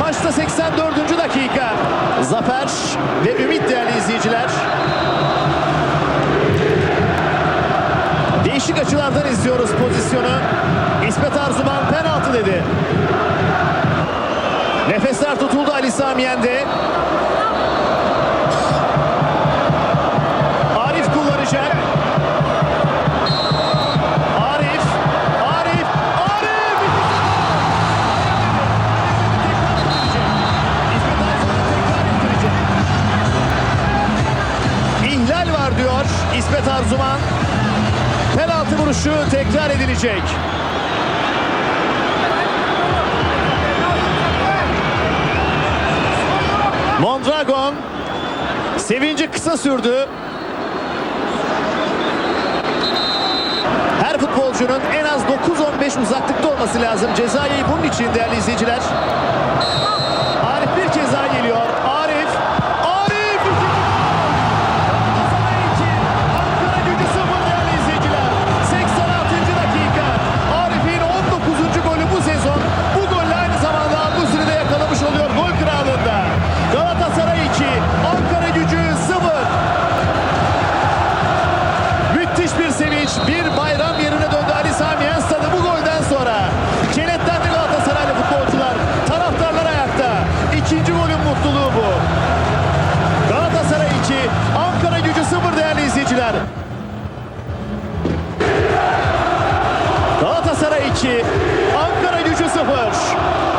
Maçta 84. dakika. Zafer ve Ümit değerli izleyiciler. Değişik açılardan izliyoruz pozisyonu. İsmet Arzuman penaltı dedi. Nefesler tutuldu Ali Samiyen'de. Var İsmet Arzuman. Penaltı vuruşu tekrar edilecek. Mondragon sevinci kısa sürdü. Her futbolcunun en az 9-15 uzaklıkta olması lazım. Cezayı bunun için değerli izleyiciler. bir bayram yerine döndü Ali Sami Yen bu golden sonra. Kenetlendi Galatasaraylı futbolcular. Taraftarlar ayakta. İkinci golün mutluluğu bu. Galatasaray 2, Ankara gücü 0 değerli izleyiciler. Galatasaray 2,